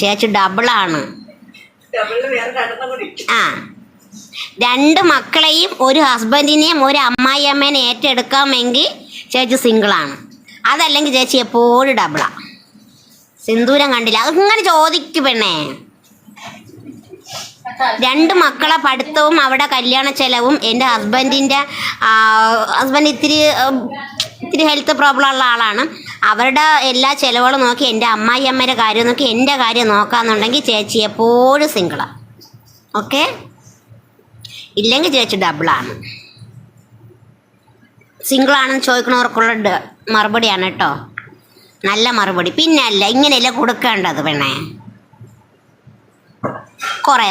ചേച്ചി ഡബിളാണ്. ആ. രണ്ട് മക്കളെയും ഒരു ഹസ്ബൻഡിനെയും ഒരു അമ്മായി അമ്മേനെ ഏറ്റെടുക്കാമെങ്കിൽ ചേച്ചി സിംഗിളാണ്. അതല്ലെങ്കിൽ ചേച്ചി എപ്പോഴും ഡബിളാ. സിന്ദൂരം കണ്ടില്ല. അങ്ങനെ ചോദിക്കും പെണ്ണേ? രണ്ട് മക്കളെ പഠിത്തവും അവിടെ കല്യാണ ചെലവും എന്റെ ഹസ്ബൻഡിന്റെ ഹസ്ബൻഡ് ഇത്തിരി ഇത്തിരി ഹെൽത്ത് പ്രോബ്ലം ഉള്ള ആളാണ്. അവരുടെ എല്ലാ ചെലവുകളും നോക്കി എന്റെ അമ്മായി അമ്മയുടെ കാര്യം നോക്കി എന്റെ കാര്യം നോക്കാന്നുണ്ടെങ്കിൽ ചേച്ചി എപ്പോഴും സിംഗിളാണ് ഓക്കെ? ഇല്ലെങ്കിൽ ചേച്ചി ഡബിളാണ്. സിംഗിളാണെന്ന് ചോദിക്കണവർക്കുള്ള മറുപടിയാണ് കേട്ടോ. നല്ല മറുപടി. പിന്നെ അല്ല ഇങ്ങനെയല്ല കൊടുക്കേണ്ടത് പെണ്ണേ? കുറേ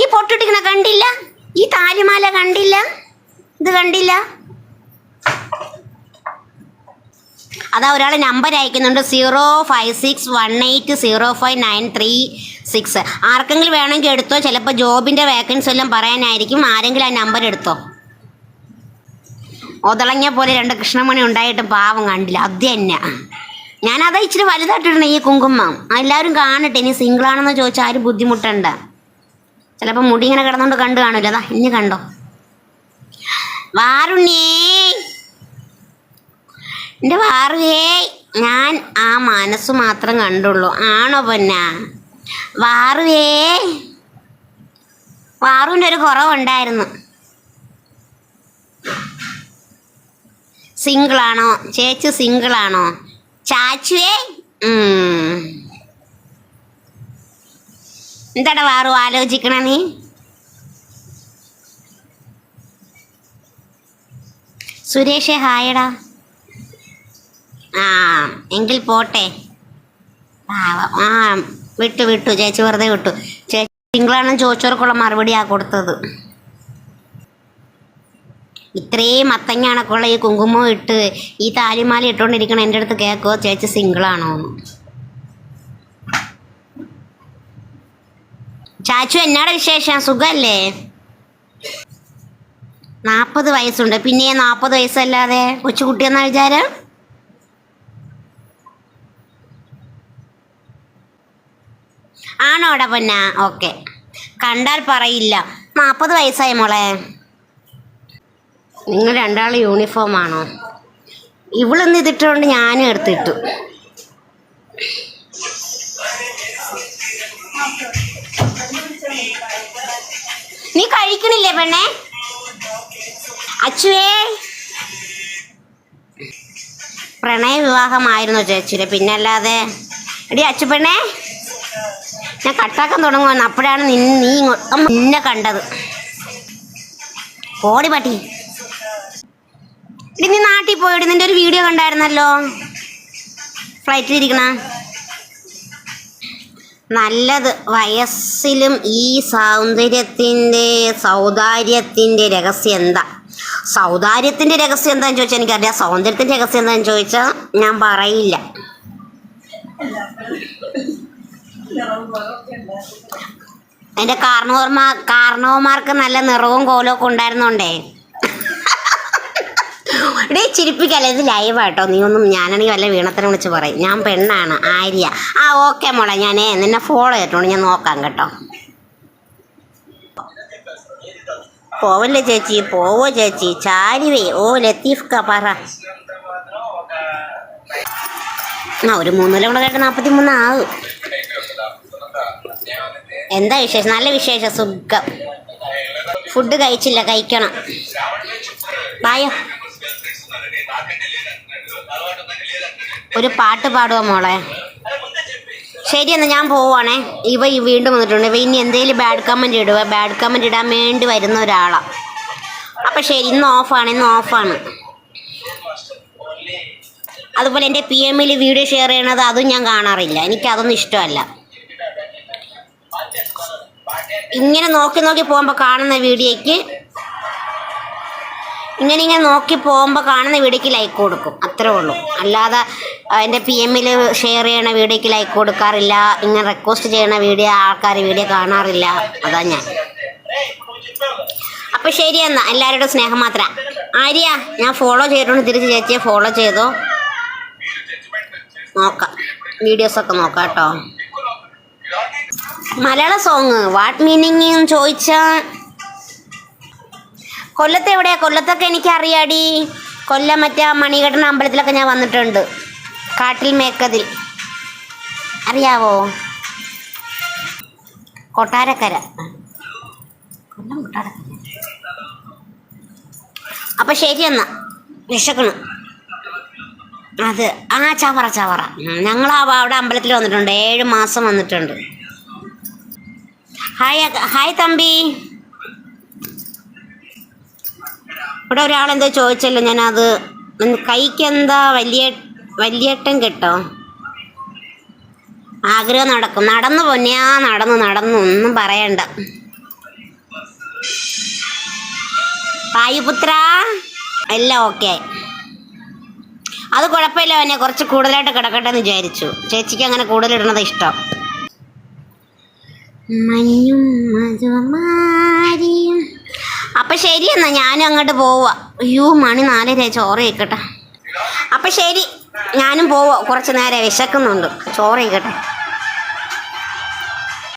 ഈ പൊട്ടിട്ടിക്കണ കണ്ടില്ല? ഈ താലിമാല കണ്ടില്ല? ഇത് കണ്ടില്ല? അതാ ഒരാൾ നമ്പർ അയക്കുന്നുണ്ട്. Zero five six one eight zero five nine three six ആർക്കെങ്കിലും വേണമെങ്കിൽ എടുത്തോ. ചിലപ്പോൾ ജോബിന്റെ വേക്കൻസി എല്ലാം പറയാനായിരിക്കും. ആരെങ്കിലും ആ നമ്പർ എടുത്തോ. ഒതളങ്ങിയ പോലെ രണ്ട് കൃഷ്ണമണി ഉണ്ടായിട്ട് പാവം കണ്ടില്ല. അത് തന്നെ. ഞാനതാ ഇച്ചിരി വലുതായിട്ടിടണേ ഈ കുങ്കുമം. എല്ലാവരും കാണട്ടെ. ഇനി സിംഗിൾ ആണെന്ന് ചോദിച്ചാൽ ആരും ബുദ്ധിമുട്ടുണ്ട്. ചിലപ്പോൾ മുടി ഇങ്ങനെ കിടന്നുകൊണ്ട് കണ്ടു കാണില്ല അതാ ഇനി കണ്ടോ. വാറുണ്ണേ എന്റെ വാറുവേ ഞാൻ ആ മനസ്സ് മാത്രം കണ്ടുള്ളൂ. ആണോ പൊന്ന? വാറുവേ വാറുവിന്റെ ഒരു കുറവുണ്ടായിരുന്നു. സിംഗിളാണോ? ചേച്ചി സിംഗിളാണോ? ചാച്ചുവേ എന്താടാ വാറു ആലോചിക്കണ നീ? സുരേഷേ ഹായടാ ആ എങ്കിൽ പോട്ടെ. ആ വിട്ടു വിട്ടു. ചേച്ചി വെറുതെ വിട്ടു. ചേച്ചി സിംഗിളാണെന്ന് ചോദിച്ചവർക്കുള്ള മറുപടിയാ കൊടുത്തത്. ഇത്രയും അത്തങ്ങാണക്കുള്ള ഈ കുങ്കുമം ഇട്ട് ഈ താലിമാല ഇട്ടുകൊണ്ടിരിക്കണ എന്റെ അടുത്ത് കേൾക്കോ ചേച്ചി സിംഗിളാണോ? ചാച്ചു എന്നാടെ വിശേഷം? സുഖല്ലേ? നാൽപ്പത് വയസ്സുണ്ട്. പിന്നെ നാൽപ്പത് വയസ്സല്ലാതെ കൊച്ചുകുട്ടിയെന്ന വിചാരം? ആണോടാ പൊന്ന. ഓക്കെ. കണ്ടാൽ പറയില്ല. നാൽപ്പത് വയസ്സായി മോളെ. നിങ്ങൾ രണ്ടാൾ യൂണിഫോം ആണോ? ഇവളൊന്ന് ഇതിട്ടുകൊണ്ട് ഞാനും എടുത്തിട്ടു. നീ കഴിക്കണില്ലേ പെണ്ണെ? അച്ചുവേ. പ്രണയ വിവാഹമായിരുന്നു ചേച്ചിയുടെ. പിന്നല്ലാതെ. എടി അച്ചു പെണ്ണേ. ഞാൻ കട്ടാക്കാൻ തുടങ്ങുവാണ്. അപ്പോഴാണ് നീ ഇങ്ങോട്ട് നിന്നെ കണ്ടത്. ഓടി പട്ടി. ഇടി നീ നാട്ടിൽ പോയിട്ട് നിന്റെ ഒരു വീഡിയോ കണ്ടായിരുന്നല്ലോ. ഫ്ലൈറ്റിൽ ഇരിക്കണ. നല്ലത്. വയസ്സിലും ഈ സൗന്ദര്യത്തിന്റെ സൗന്ദര്യത്തിന്റെ രഹസ്യം എന്താ? സൗന്ദര്യത്തിന്റെ രഹസ്യം എന്താണെന്ന് ചോദിച്ചാൽ എനിക്കറിയാം സൗന്ദര്യത്തിന്റെ രഹസ്യം എന്താണെന്ന് ചോദിച്ചാൽ ഞാൻ പറയില്ല. നിറവും കാർണവർമാർ കാർണവന്മാർക്ക് നല്ല നിറവും കോലവും ഒക്കെ ഉണ്ടായിരുന്നോണ്ടേ. ഡേ ചിരിപ്പിക്കല്ലേ? ഇത് ലൈവാട്ടോ നീ ഒന്നും ഞാനാണെങ്കിൽ വല്ല വീണത്തിനെ വിളിച്ച് പറയും. ഞാൻ പെണ്ണാണ് ആര്യ. ആ ഓക്കെ മോളെ ഞാനേ നിന്നെ ഫോളോ ചെയ്തിട്ടുണ്ട്. ഞാൻ നോക്കാം കേട്ടോ. പോവല്ലേ ചേച്ചി? പോവോ ചേച്ചി. ചാരിവേ ഓ ലത്തീഫ് പറ. ആ ഒരു മൂന്നിലും കൂടെ കേട്ട് നാൽപ്പത്തി മൂന്നാവും എന്താ വിശേഷം? നല്ല വിശേഷം. സുഖം. ഫുഡ് കഴിച്ചില്ല. കഴിക്കണം. വായോ. ഒരു പാട്ട് പാടുവോ മോളെ? ശരി എന്നാൽ ഞാൻ പോവാണേ. ഇവ വീണ്ടും വന്നിട്ടുണ്ട്. ഇവ ഇനി എന്തെങ്കിലും ബാഡ് കമന്റ് ഇടുക ബാഡ് കമന്റ് ഇടാൻ വേണ്ടി വരുന്ന ഒരാളാണ് അപ്പം ശരി ഇന്ന് ഓഫാണ് ഇന്ന് ഓഫാണ് അതുപോലെ എന്റെ പി എമ്മിൽ വീഡിയോ ഷെയർ ചെയ്യണത് അതും ഞാൻ കാണാറില്ല. എനിക്കതൊന്നും ഇഷ്ടമല്ല. ഇങ്ങനെ നോക്കി നോക്കി പോകുമ്പോൾ കാണുന്ന വീഡിയോയ്ക്ക് ഇങ്ങനെ ഇങ്ങനെ നോക്കി പോകുമ്പോൾ കാണുന്ന വീഡിയോയ്ക്ക് ലൈക്ക് കൊടുക്കും. അത്രേ ഉള്ളൂ. അല്ലാതെ എന്റെ പി എമ്മിൽ ഷെയർ ചെയ്യണ വീഡിയോയ്ക്ക് ലൈക്ക് കൊടുക്കാറില്ല. ഇങ്ങനെ റിക്വസ്റ്റ് ചെയ്യണ വീഡിയോ ആൾക്കാർ വീഡിയോ കാണാറില്ല. അതാ ഞാൻ. അപ്പം ശരി എന്നാ. എല്ലാവരുടെയും സ്നേഹം മാത്രം. ആര്യ? ഞാൻ ഫോളോ ചെയ്തിട്ടുണ്ട്. തിരിച്ച് ചേച്ചിയെ ഫോളോ ചെയ്തോ. നോക്കാം. വീഡിയോസൊക്കെ നോക്കാം കേട്ടോ. മലയാള സോങ് വാട്ട് മീനിങ് ചോദിച്ച കൊല്ലത്ത് എവിടെയാ? കൊല്ലത്തൊക്കെ എനിക്ക് അറിയാടി കൊല്ലം മറ്റേ ആ മണികണ്ഠൻ അമ്പലത്തിലൊക്കെ ഞാൻ വന്നിട്ടുണ്ട്. കാട്ടിൽ മേക്കതിൽ. അറിയാവോ? കൊട്ടാരക്കര. അപ്പൊ ശരി എന്നാ. വിശക്കണു അത്. ആ ചവറ ചവറ. ഞങ്ങൾ അവിടെ അമ്പലത്തിൽ വന്നിട്ടുണ്ട്. ഏഴ് മാസം വന്നിട്ടുണ്ട്. ഹായ് ഹായ് തമ്പി. ഇവിടെ ഒരാളെന്തോ ചോദിച്ചല്ലോ ഞാനത് കൈക്കെന്താ വലിയ വലിയേട്ടൻ കിട്ടോ? ആഗ്രഹം നടക്കും. നടന്നു പൊന്നിയാ നടന്നു നടന്നു. ഒന്നും പറയണ്ട. പായുപുത്ര എല്ലാം ഓക്കെ അത് കുഴപ്പമില്ല എന്നെ കുറച്ച് കൂടുതലായിട്ട് കിടക്കട്ടെ എന്ന് വിചാരിച്ചു. ചേച്ചിക്ക് അങ്ങനെ കൂടുതലിടുന്നത് ഇഷ്ടം. മഞ്ഞും മധുമാരിയും അപ്പൊ ശരി എന്നാ ഞാനും അങ്ങോട്ട് പോവാ അയ്യോ മണി നാലര ചോറ് കഴിക്കട്ടെ. അപ്പൊ ശരി ഞാനും പോവാ കുറച്ച് നേരം വിശക്കുന്നുണ്ട്. ചോറ് കഴിക്കട്ടെ.